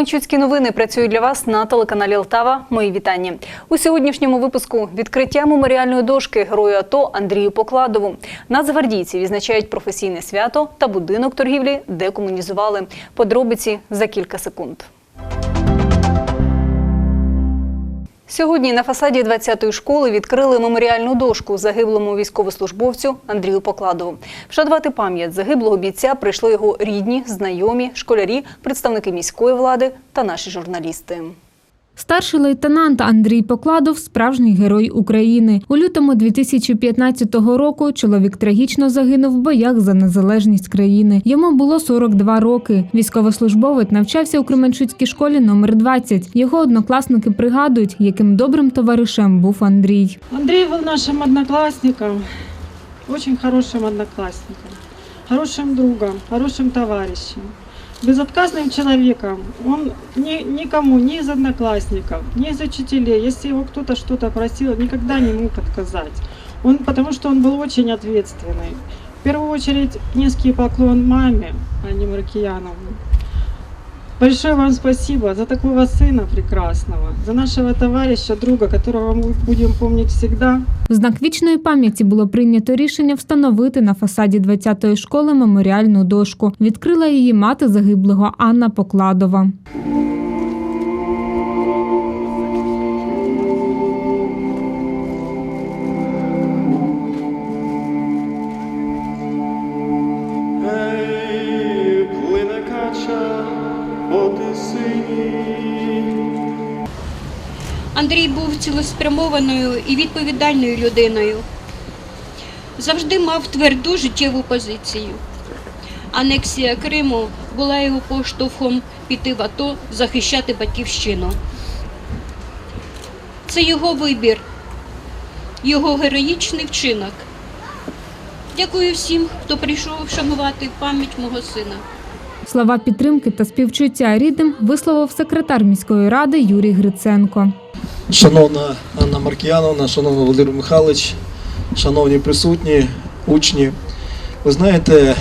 Кременчуцькі новини працюють для вас на телеканалі Лтава. Мої вітання. У сьогоднішньому випуску відкриття меморіальної дошки герою АТО Андрію Покладову. Нацгвардійці відзначають професійне свято та будинок торгівлі декомунізували. Подробиці за кілька секунд. Сьогодні на фасаді 20-ї школи відкрили меморіальну дошку загиблому військовослужбовцю Андрію Покладову. Вшанувати пам'ять загиблого бійця прийшли його рідні, знайомі, школярі, представники міської влади та наші журналісти. Старший лейтенант Андрій Покладов справжній герой України. У лютому 2015 року чоловік трагічно загинув в боях за незалежність країни. Йому було 42 роки. Військовослужбовець навчався у Кременчуцькій школі номер 20. Його однокласники пригадують, яким добрим товаришем був Андрій. Андрей был нашим одноклассником, очень хорошим одноклассником, хорошим другом, хорошим товарищем, безотказным человеком. Он ни, никому, ни из одноклассников, ни из учителей, если его кто-то что-то просил, никогда не мог отказать. Он, потому что он был очень ответственный. В первую очередь низкий поклон маме, Анне Маркияновне. Большое вам спасибо за такого сына прекрасного, за нашего товарища, друга, которого мы будем помнить всегда. В знак вічної пам'яті було прийнято рішення встановити на фасаді 20-ї школи меморіальну дошку. Відкрила її мати загиблого Анна Покладова. Андрій був цілеспрямованою і відповідальною людиною. Завжди мав тверду життєву позицію. Анексія Криму була його поштовхом піти в АТО захищати батьківщину. Це його вибір, його героїчний вчинок. Дякую всім, хто прийшов вшанувати пам'ять мого сина. Слова підтримки та співчуття рідним висловив секретар міської ради Юрій Гриценко. Шановна Анна Маркіяновна, шановний Володимир Михайлович, шановні присутні, учні, ви знаєте,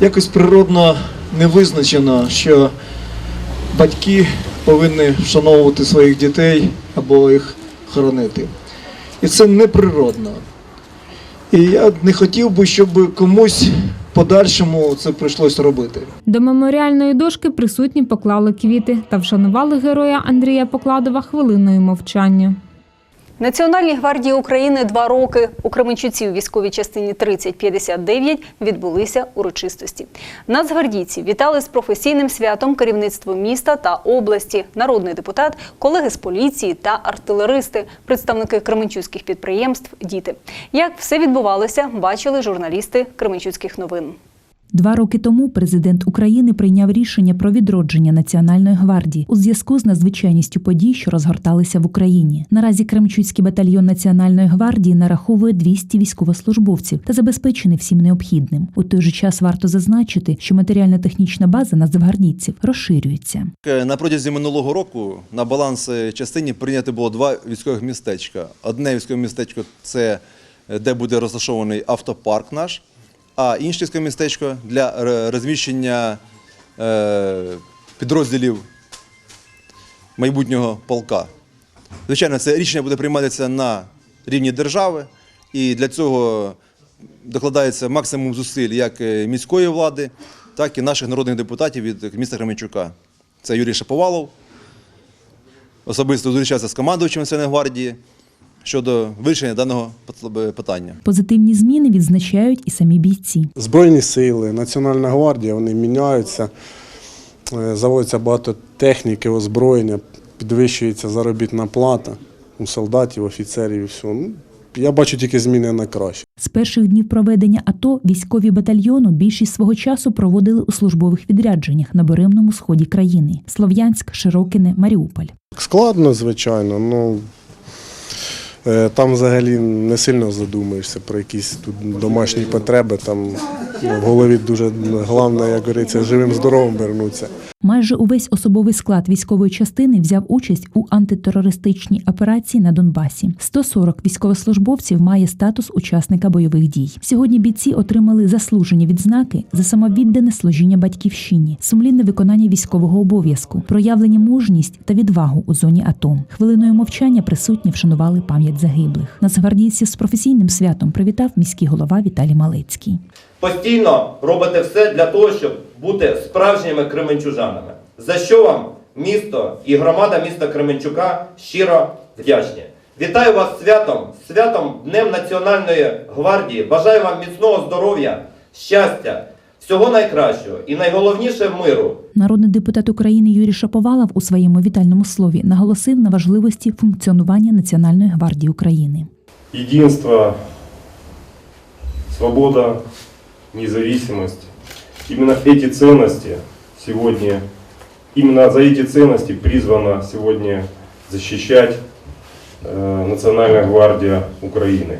якось природно не визначено, що батьки повинні вшановувати своїх дітей або їх хоронити. І це неприродно. І я не хотів би, щоб комусь подальшому це прийшлося робити. До меморіальної дошки присутні поклали квіти та вшанували героя Андрія Покладова хвилиною мовчання. Національній гвардії України два роки у Кременчуці у військовій частині 3059 відбулися урочистості. Нацгвардійці вітали з професійним святом керівництво міста та області, народний депутат, колеги з поліції та артилеристи, представники кременчуцьких підприємств, діти. Як все відбувалося, бачили журналісти Кременчуцьких новин. Два роки тому президент України прийняв рішення про відродження Національної гвардії у зв'язку з надзвичайністю подій, що розгорталися в Україні. Наразі Кремчуцький батальйон Національної гвардії нараховує 200 військовослужбовців та забезпечений всім необхідним. У той же час варто зазначити, що матеріально-технічна база нацгвардійців розширюється. Е, На протязі минулого року на баланс е, частині прийнято було два військових містечка. Одне військове містечко це е, де буде розташований автопарк наш, а інше військове містечко для розміщення е, підрозділів майбутнього полка. Звичайно, це рішення буде прийматися на рівні держави, і для цього докладається максимум зусиль як е, міської влади, так і наших народних депутатів від міста Кременчука. Це Юрій Шаповалов. Особисто зустрічався з командувачем Національної гвардії щодо вирішення даного питання. Позитивні зміни відзначають і самі бійці. Збройні сили, Національна гвардія, вони міняються, е, заводиться багато техніки, озброєння, підвищується заробітна плата у солдатів, офіцерів і всього. Ну, я бачу тільки зміни на краще. З перших днів проведення АТО військові батальйону більшість свого часу проводили у службових відрядженнях на буремному сході країни: Слов'янськ, Широкине, Маріуполь. Складно, звичайно, ну там взагалі не сильно задумаєшся про якісь тут домашні потреби. Там в голові дуже головне, як говориться, живим здоровим вернуться. Майже увесь особовий склад військової частини взяв участь у антитерористичній операції на Донбасі. 140 військовослужбовців має статус учасника бойових дій. Сьогодні бійці отримали заслужені відзнаки за самовіддане служіння батьківщині, сумлінне виконання військового обов'язку, проявлені мужність та відвагу у зоні АТО. Хвилиною мовчання присутні вшанували пам'ять загиблих. Нацгвардійців з професійним святом привітав міський голова Віталій Малецький. постійно робите все для того, щоб бути справжніми кременчужанами. За що вам місто і громада міста Кременчука щиро вдячні. Вітаю вас святом, святом Днем Національної гвардії. Бажаю вам міцного здоров'я, щастя, всього найкращого і найголовніше миру. Народний депутат України Юрій Шаповалов у своєму вітальному слові наголосив на важливості функціонування Національної гвардії України. единство, свобода, независимость. Именно эти ценности сегодня, именно за эти ценности призвана сегодня защищать э, Национальная гвардия Украины.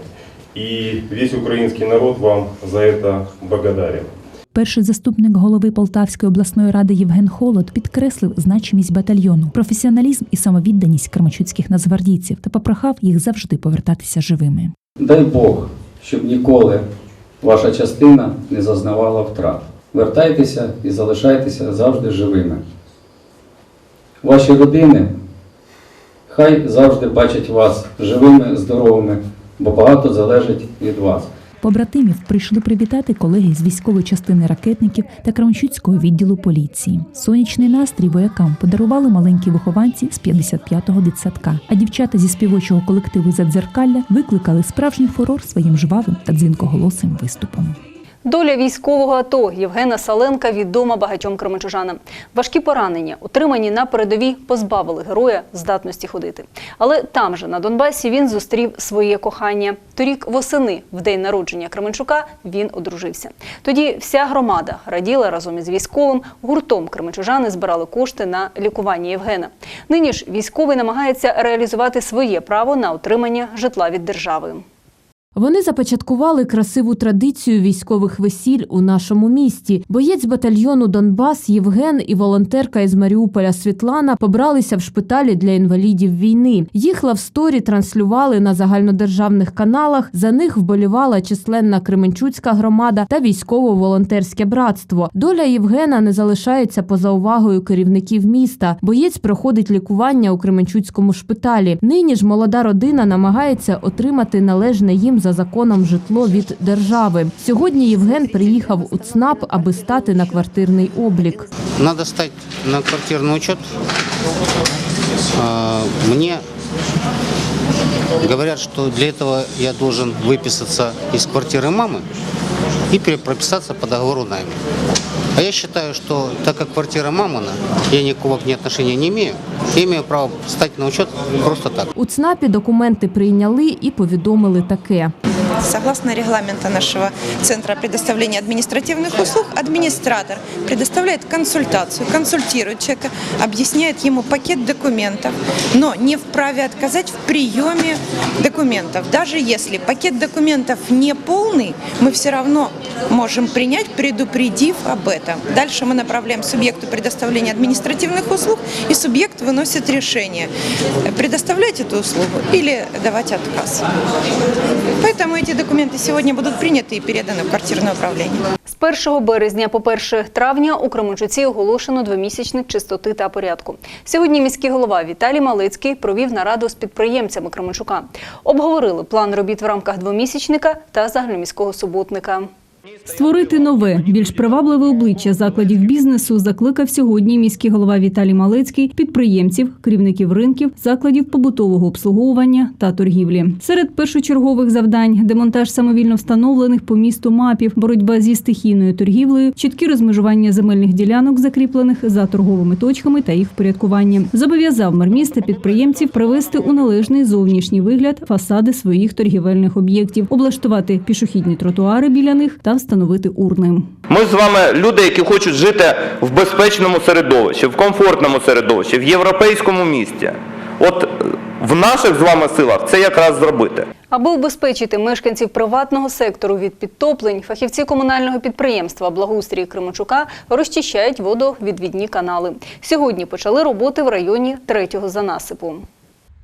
И весь украинский народ вам за это благодарен. Перший заступник голови Полтавської обласної ради Євген Холод підкреслив значимість батальйону, професіоналізм і самовідданість кременчуцьких нацгвардійців та попрохав їх завжди повертатися живими. Дай Бог, щоб ніколи ваша частина не зазнавала втрат. Вертайтеся і залишайтеся завжди живими. Ваші родини хай завжди бачать вас живими, здоровими, бо багато залежить від вас. Побратимів прийшли привітати колеги з військової частини ракетників та Кременчуцького відділу поліції. Сонячний настрій воякам подарували маленькі вихованці з 55-го дитсадка. А дівчата зі співочого колективу «Задзеркалля» викликали справжній фурор своїм жвавим та дзвінкоголосим виступом. Доля військового АТО Євгена Саленка відома багатьом кременчужанам. Важкі поранення, отримані на передовій, позбавили героя здатності ходити. Але там же, на Донбасі, він зустрів своє кохання. Торік восени, в день народження Кременчука, він одружився. Тоді вся громада раділа разом із військовим. Гуртом кременчужани збирали кошти на лікування Євгена. Нині ж військовий намагається реалізувати своє право на отримання житла від держави. Вони започаткували красиву традицію військових весіль у нашому місті. Боєць батальйону Донбас Євген і волонтерка із Маріуполя Світлана побралися в шпиталі для інвалідів війни. Їх лавсторі транслювали на загальнодержавних каналах. За них вболівала численна Кременчуцька громада та військово-волонтерське братство. Доля Євгена не залишається поза увагою керівників міста. Боєць проходить лікування у Кременчуцькому шпиталі. Нині ж молода родина намагається отримати належне їм за законом житло від держави. Сьогодні Євген приїхав у ЦНАП, аби стати на квартирний облік. Надо стать на квартирный учет. А, Мне говорят, что для этого я должен выписаться из квартиры мамы и перепрописаться по договору найма. А я считаю, что так как квартира мамина, я никакого к ней отношения не имею, я имею право стать на учет просто так. У ЦНАПі документи прийняли і повідомили таке. Согласно регламента нашего Центра предоставления административных услуг, администратор предоставляет консультацию, консультирует человека, объясняет ему пакет документов, но не вправе отказать в приеме документов. Даже если пакет документов не полный, мы все равно можем принять, предупредив об этом. Дальше мы направляем субъекту предоставления административных услуг, и субъект выносит решение, предоставлять эту услугу или давать отказ. Поэтому эти документы сегодня будут приняты и переданы в квартирное управление. З 1 березня по 1 травня у Кременчуці оголошено двомісячник чистоти та порядку. Сьогодні міський голова Віталій Малицький провів нараду з підприємцями Кременчука. Обговорили план робіт в рамках двомісячника та загальноміського суботника. Створити нове, більш привабливе обличчя закладів бізнесу закликав сьогодні міський голова Віталій Малецький підприємців, керівників ринків, закладів побутового обслуговування та торгівлі. Серед першочергових завдань демонтаж самовільно встановлених по місту мапів, боротьба зі стихійною торгівлею, чіткі розмежування земельних ділянок, закріплених за торговими точками та їх впорядкування. Зобов'язав мер міста підприємців привести у належний зовнішній вигляд фасади своїх торгівельних об'єктів, облаштувати пішохідні тротуари біля них та встановити урни. Ми з вами люди, які хочуть жити в безпечному середовищі, в комфортному середовищі, в європейському місті. От е, в наших з вами силах це якраз зробити. Аби убезпечити мешканців приватного сектору від підтоплень, фахівці комунального підприємства Благоустрій Кременчука розчищають водовідвідні канали. Сьогодні почали роботи в районі третього занасипу.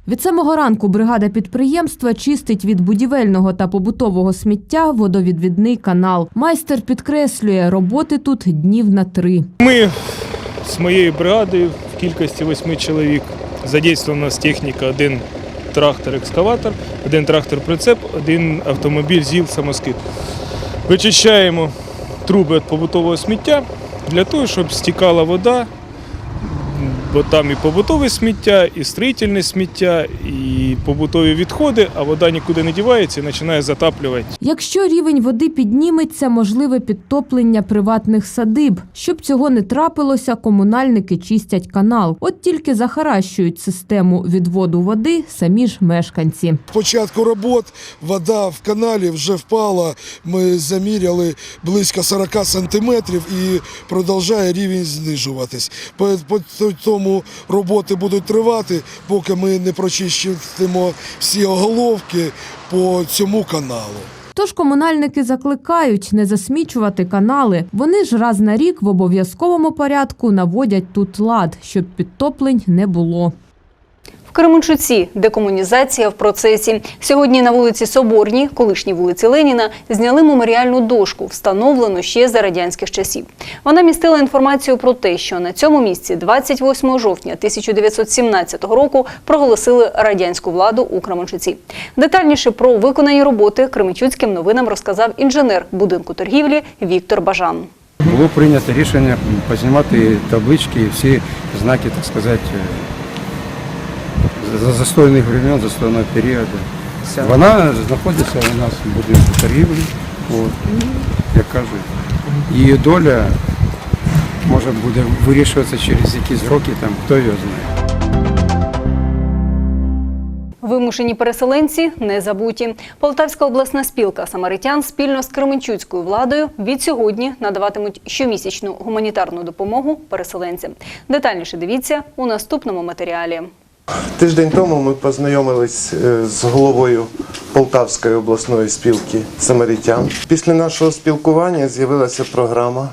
Від самого ранку бригада підприємства чистить від будівельного та побутового сміття водовідвідний канал. Майстер підкреслює, роботи тут днів на три. Ми з моєю бригадою в кількості восьми чоловік задействована з техніка один трактор-екскаватор, один трактор-прицеп, один автомобіль ЗІЛ самоскид. Вичищаємо труби від побутового сміття для того, щоб стікала вода, бо там і побутове сміття, і строїтельне сміття, і побутові відходи, а вода нікуди не дівається і починає затаплювати. Якщо рівень води підніметься, можливе підтоплення приватних садиб. Щоб цього не трапилося, комунальники чистять канал. От тільки захаращують систему відводу води самі ж мешканці. початку робот вода в каналі вже впала. Ми заміряли близько 40 сантиметрів і продовжує рівень знижуватись. По, по тому роботи будуть тривати, поки ми не прочистимо всі оголовки по цьому каналу. Тож комунальники закликають не засмічувати канали. Вони ж раз на рік в обов'язковому порядку наводять тут лад, щоб підтоплень не було. Кременчуці декомунізація в процесі. Сьогодні на вулиці Соборній, колишній вулиці Леніна, зняли меморіальну дошку, встановлену ще за радянських часів. Вона містила інформацію про те, що на цьому місці 28 жовтня 1917 року проголосили радянську владу у Кременчуці. Детальніше про виконані роботи Кременчуцьким новинам розказав інженер будинку торгівлі Віктор Бажан. Було прийнято рішення познімати таблички і всі знаки, так сказати, за застойних времен, застойного періоду. Вона знаходиться у нас в будинку торгівлі. От, як кажуть, її доля може буде вирішуватися через якісь роки, там, хто його знає. Вимушені переселенці не забуті. Полтавська обласна спілка самаритян спільно з Кременчуцькою владою від сьогодні надаватимуть щомісячну гуманітарну допомогу переселенцям. Детальніше дивіться у наступному матеріалі. Тиждень тому ми познайомились е, з головою Полтавської обласної спілки самаритян. Після нашого спілкування з'явилася програма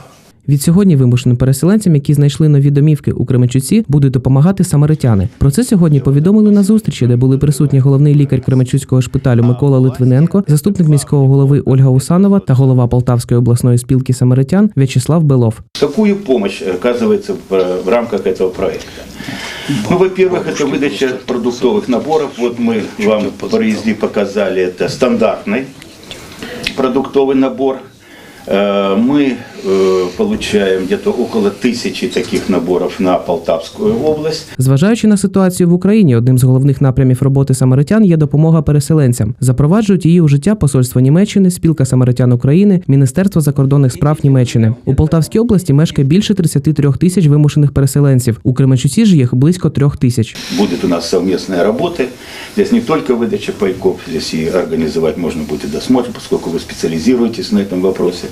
Відсьогодні вимушеним переселенцям, які знайшли нові домівки у Кременчуці, будуть допомагати самаритяни. Про це сьогодні повідомили на зустрічі, де були присутні головний лікар Кременчуцького шпиталю Микола Литвиненко, заступник міського голови Ольга Усанова та голова Полтавської обласної спілки самаритян В'ячеслав Белов. Какую помощь оказывается в, в рамках этого проекта? Ну, во-первых, это выдача продуктовых наборов. Вот мы вам привезли, показали, это стандартный продуктовый набор. Э, Мы э, получаем где-то около тысячи таких наборов на Полтавскую область. Зважаючи на ситуацію в Україні, одним з головних напрямів роботи самаритян є допомога переселенцям. Запроваджують її у життя Посольство Німеччини, спілка самаритян України, Міністерство закордонних справ Німеччини. У Полтавській області мешкає більше 33 тисяч вимушених переселенців. У Кременчуці ж їх близько трьох тисяч. Будет у нас совместная работа. Здесь не только выдача пайков, здесь и организовать можно будет и досмотр, поскольку вы специализируетесь на этом вопросе.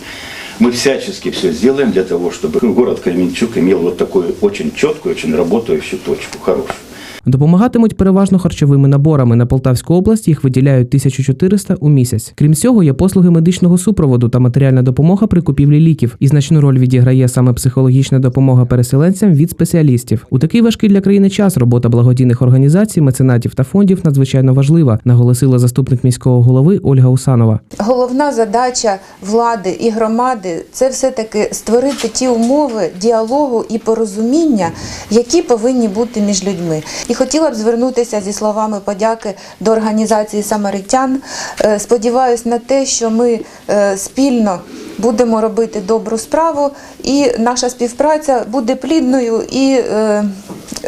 Мы всячески все сделаем для того, чтобы город Кременчук имел вот такую очень четкую, очень работающую точку, хорошую. Допомагатимуть переважно харчовими наборами. На Полтавську область їх виділяють 1400 у місяць. Крім цього, є послуги медичного супроводу та матеріальна допомога при купівлі ліків. І значну роль відіграє саме психологічна допомога переселенцям від спеціалістів. У такий важкий для країни час робота благодійних організацій, меценатів та фондів надзвичайно важлива, наголосила заступник міського голови Ольга Усанова. Головна задача влади і громади це все-таки створити ті умови діалогу і порозуміння, які повинні бути між людьми. І хотіла б звернутися зі словами подяки до організації самаритян. Е, Сподіваюсь на те, що ми е, спільно будемо робити добру справу, і наша співпраця буде плідною і е,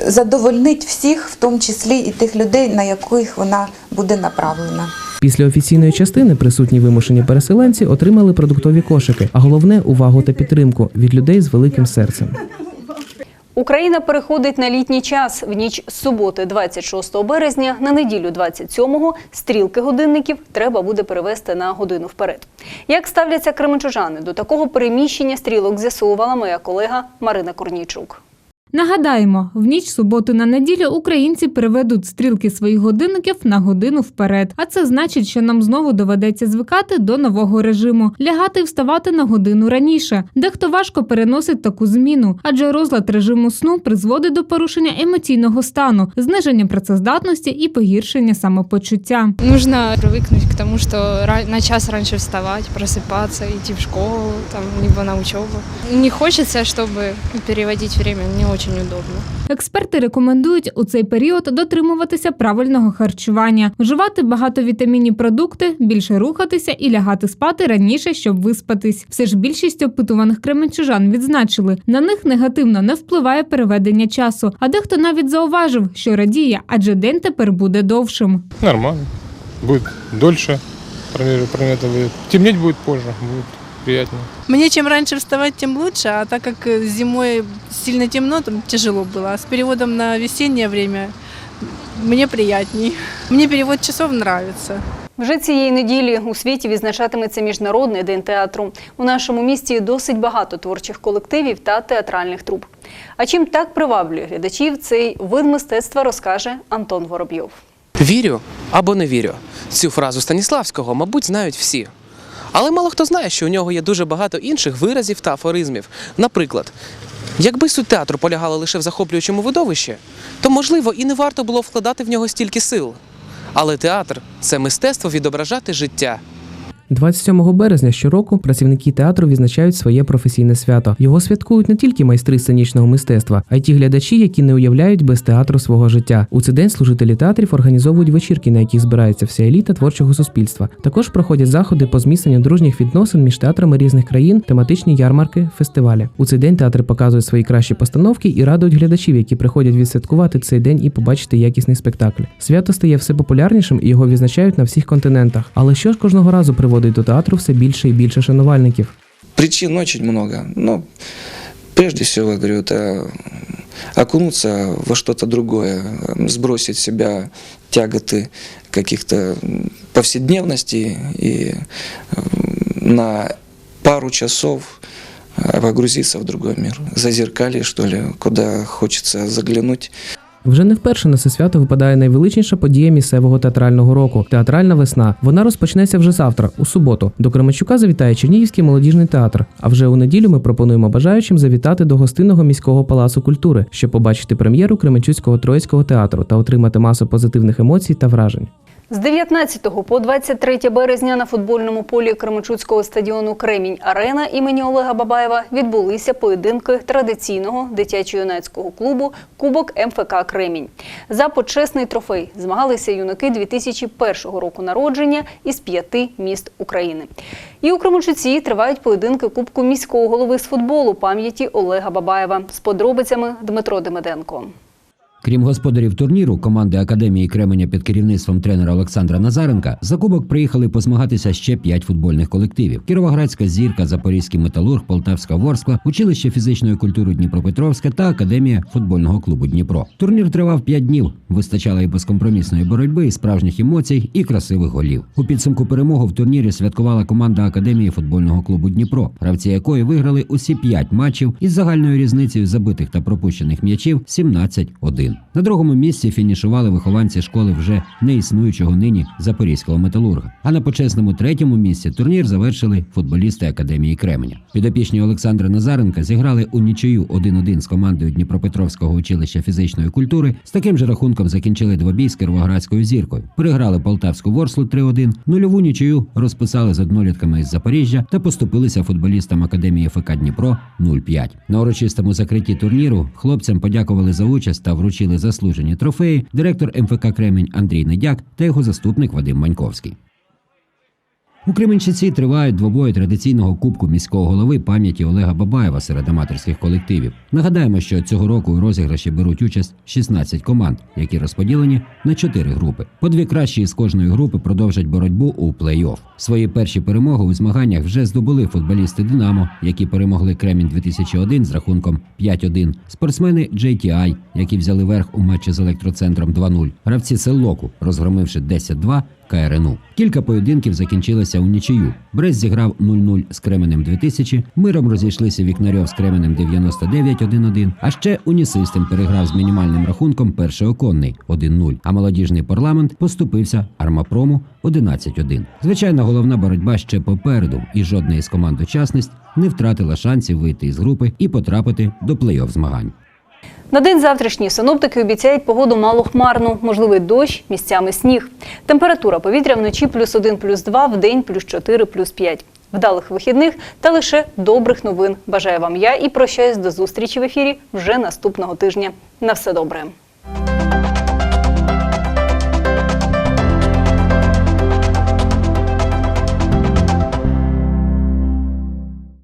задовольнить всіх, в тому числі і тих людей, на яких вона буде направлена. Після офіційної частини присутні вимушені переселенці отримали продуктові кошики, а головне увагу та підтримку від людей з великим серцем. Україна переходить на літній час. В ніч з суботи, 26 березня, на неділю 27-го стрілки годинників треба буде перевести на годину вперед. Як ставляться кременчужани до такого переміщення стрілок, з'ясовувала моя колега Марина Корнійчук. Нагадаємо, в ніч суботи на неділю українці переведуть стрілки своїх годинників на годину вперед. А це значить, що нам знову доведеться звикати до нового режиму, лягати і вставати на годину раніше. Дехто важко переносить таку зміну, адже розлад режиму сну призводить до порушення емоційного стану, зниження працездатності і погіршення самопочуття. Нужно привыкнуть к тому, что ра- на час раньше вставать, просыпаться, идти в школу, там, либо на учебу. Не хочется, чтобы переводить время, не очень удобно. Експерти рекомендують у цей період дотримуватися правильного харчування, вживати багатовітамінні продукти, більше рухатися і лягати спати раніше, щоб виспатись. Все ж більшість опитуваних кременчужан відзначили, на них негативно не впливає переведення часу. А дехто навіть зауважив, що радіє, адже день тепер буде довшим. Нормально. Будет дольше. Темнеть будет позже, будет приятнее. Мне чем раньше вставать, тем лучше, а так как э, зимой сильно темно, там тяжело было. А с переводом на весеннее время мне приятней. Мне перевод часов нравится. Вже цієї неділі у світі відзначатиметься міжнародний день театру. У нашому місті досить багато творчих колективів та театральних труп. А чим так приваблює глядачів цей вид мистецтва розкаже Антон Воробйов. Вірю або не вірю. Цю фразу Станіславського, мабуть, знають всі. Але мало хто знає, що у нього є дуже багато інших виразів та афоризмів. Наприклад, якби суть театру полягала лише в захоплюючому видовищі, то можливо і не варто було вкладати в нього стільки сил. Але театр це мистецтво відображати життя. 27 березня щороку працівники театру відзначають своє професійне свято. Його святкують не тільки майстри сценічного мистецтва, а й ті глядачі, які не уявляють без театру свого життя. У цей день служителі театрів організовують вечірки, на яких збирається вся еліта творчого суспільства. Також проходять заходи по зміцненню дружніх відносин між театрами різних країн, тематичні ярмарки, фестивалі. У цей день театри показують свої кращі постановки і радують глядачів, які приходять відсвяткувати цей день і побачити якісний спектакль. Свято стає все популярнішим і його відзначають на всіх континентах. Але що ж кожного разу приводить до театру все більше і більше шанувальників? Причин очень много. Но прежде всего, я говорю, это окунуться во что-то другое, сбросить с себя тяготы каких-то повседневностей и э, на пару часов э, погрузиться в другой мир. Зазеркалье, что ли, куда хочется заглянуть. Вже не вперше на це свято випадає найвеличніша подія місцевого театрального року театральна весна. Вона розпочнеться вже завтра, у суботу. До Кременчука завітає Чернігівський молодіжний театр. А вже у неділю ми пропонуємо бажаючим завітати до гостинного міського палацу культури, щоб побачити прем'єру Кременчуцького троїцького театру та отримати масу позитивних емоцій та вражень. З 19 по 23 березня на футбольному полі Кременчуцького стадіону Кремінь Арена імені Олега Бабаєва відбулися поєдинки традиційного дитячо-юнацького клубу Кубок МФК Кремінь. За почесний трофей змагалися юнаки 2001 року народження із п'яти міст України. І у Кременчуці тривають поєдинки Кубку міського голови з футболу пам'яті Олега Бабаєва. З подробицями Дмитро Демиденко. Крім господарів турніру, команди академії Кременя під керівництвом тренера Олександра Назаренка за кубок приїхали позмагатися ще п'ять футбольних колективів: Кіровоградська зірка, Запорізький металург, Полтавська Ворскла, училище фізичної культури Дніпропетровська та академія футбольного клубу Дніпро. Турнір тривав п'ять днів. Вистачало і безкомпромісної боротьби, і справжніх емоцій, і красивих голів. У підсумку перемогу в турнірі святкувала команда академії футбольного клубу Дніпро, гравці якої виграли усі п'ять матчів із загальною різницею забитих та пропущених м'ячів 17-1. На другому місці фінішували вихованці школи вже неіснуючого нині запорізького металурга. А на почесному третьому місці турнір завершили футболісти академії Кременя. Підопічні Олександра Назаренка зіграли у нічию 1-1 з командою Дніпропетровського училища фізичної культури. З таким же рахунком закінчили двобій з Кировоградською зіркою. Переграли Полтавську Ворслу 3-1, нульову нічию розписали з однолітками із Запоріжжя та поступилися футболістам академії ФК Дніпро 0-5. На урочистому закритті турніру хлопцям подякували за участь та вручили заслужені трофеї директор МФК Кремінь Андрій Недяк та його заступник Вадим Маньковський. У Кременчуці тривають двобої традиційного кубку міського голови пам'яті Олега Бабаєва серед аматорських колективів. Нагадаємо, що цього року у розіграші беруть участь 16 команд, які розподілені на 4 групи. По дві кращі з кожної групи продовжать боротьбу у плей-офф. Свої перші перемоги у змаганнях вже здобули футболісти Динамо, які перемогли Кремінь 2001 з рахунком 5-1, спортсмени JTI, які взяли верх у матчі з електроцентром 2-0, гравці Селлоку, розгромивши 10-2, КРНУ. Кілька поєдинків закінчилися у нічию. Брест зіграв 0-0 з Кременем 2000, миром розійшлися Вікнарьов з Кременем 99-1-1, а ще Унісистем переграв з мінімальним рахунком перший оконний 1-0, а молодіжний парламент поступився Армапрому 11-1. Звичайно, головна боротьба ще попереду, і жодна із команд учасниць не втратила шансів вийти із групи і потрапити до плей-офф змагань. На день завтрашній синоптики обіцяють погоду малохмарну, можливий дощ, місцями сніг. Температура повітря вночі плюс 1, плюс 2, в день плюс 4, плюс 5. Вдалих вихідних та лише добрих новин. Бажаю вам я і прощаюсь до зустрічі в ефірі вже наступного тижня. На все добре.